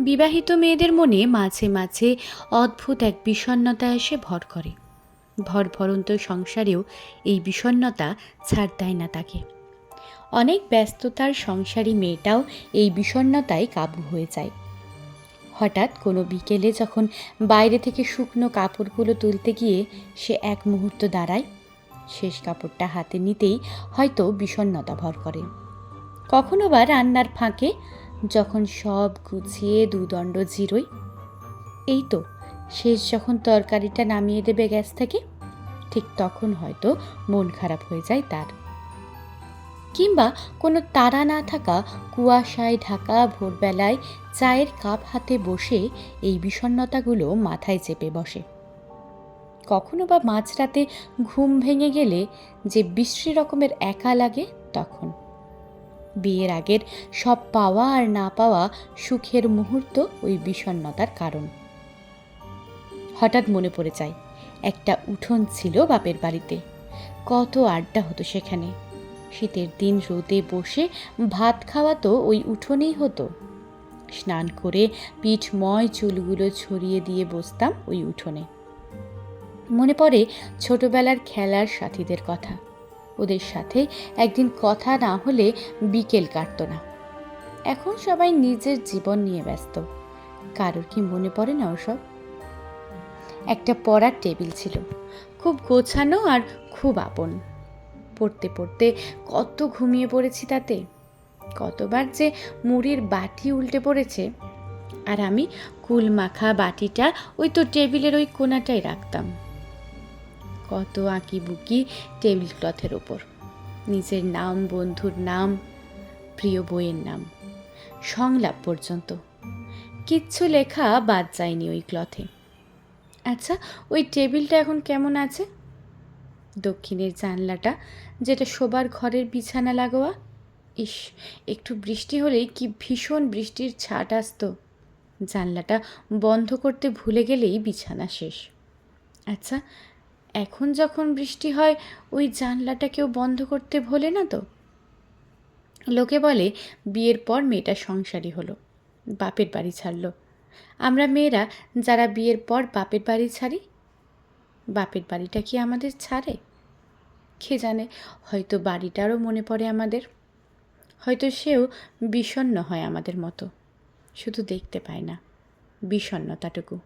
বিবাহিত মেয়েদের মনে মাঝে মাঝে অদ্ভুত এক বিষণ্ণতা এসে ভর করে। ভর ভরন্ত সংসারেও এই বিষণ্ণতা ছাড় দেয় না তাকে। অনেক ব্যস্ততার সংসারী মেয়েটাও এই বিষণ্ণতায় কাবু হয়ে যায়। হঠাৎ কোনো বিকেলে যখন বাইরে থেকে শুকনো কাপড়গুলো তুলতে গিয়ে সে এক মুহূর্ত দাঁড়ায়, শেষ কাপড়টা হাতে নিতেই হয়তো বিষণ্ণতা ভর করে। কখনো বা রান্নার ফাঁকে যখন সব গুছিয়ে দুদণ্ড জিরোই, এই তো শেষ যখন তরকারিটা নামিয়ে দেবে গ্যাস থেকে, ঠিক তখন হয়তো মন খারাপ হয়ে যায় তার। কিংবা কোনো তারা না থাকা কুয়াশায় ঢাকা ভোরবেলায় চায়ের কাপ হাতে বসে এই বিষণ্ণতাগুলো মাথায় চেপে বসে। কখনো বা মাঝরাতে ঘুম ভেঙে গেলে যে বিশ্রী রকমের একা লাগে তখন। বিয়ের আগের সব পাওয়া আর না পাওয়া সুখের মুহূর্ত ওই বিষণ্ণতার কারণ। হঠাৎ মনে পড়ে যায়, একটা উঠোন ছিল বাপের বাড়িতে। কত আড্ডা হতো সেখানে। শীতের দিন রোদে বসে ভাত খাওয়া তো ওই উঠোনেই হতো। স্নান করে পিঠময় চুলগুলো ছড়িয়ে দিয়ে বসতাম ওই উঠোনে। মনে পড়ে ছোটবেলার খেলার সাথীদের কথা। ওদের সাথে একদিন কথা না হলে বিকেল কাটতো না। এখন সবাই নিজের জীবন নিয়ে ব্যস্ত। কারোর কি মনে পড়ে না ওসব? একটা পড়ার টেবিল ছিল। খুব গোছানো আর খুব আপন। পড়তে পড়তে কত ঘুমিয়ে পড়েছি তাতে। কতবার যে মুড়ির বাটি উল্টে পড়েছে। আর আমি কুল মাখা বাটিটা ওই তো টেবিলের ওই কোনাটাই রাখতাম। কত আঁকি বুকি টেবিল ক্লথের ওপর। নিজের নাম, বন্ধুর নাম, প্রিয় বইয়ের নাম। সংলাপ পর্যন্ত। কিচ্ছু লেখা বাদ যায়নি ওই ক্লথে। আচ্ছা ওই টেবিলটা এখন কেমন আছে? দক্ষিণের জানলাটা, যেটা শোবার ঘরের বিছানা লাগোয়া? ইস, একটু বৃষ্টি হলেই কি ভীষণ বৃষ্টির ছাট আসতো। জানলাটা বন্ধ করতে ভুলে গেলেই বিছানা শেষ। আচ্ছা এখন যখন বৃষ্টি হয়, ওই জানলাটা কেউ বন্ধ করতে ভোলে না তো? লোকে বলে, বিয়ের পর মেয়েটা সংসারী হলো, বাপের বাড়ি ছাড়লো। আমরা মেয়েরা, যারা বিয়ের পর বাপের বাড়ি ছাড়ি, বাপের বাড়িটা কি আমাদের ছাড়ে? খে জানে, হয়তো বাড়িটারও মনে পড়ে আমাদের। হয়তো সেও বিষণ্ণ হয় আমাদের মতো, শুধু দেখতে পায় না, বিষণ্ণতাটুকু।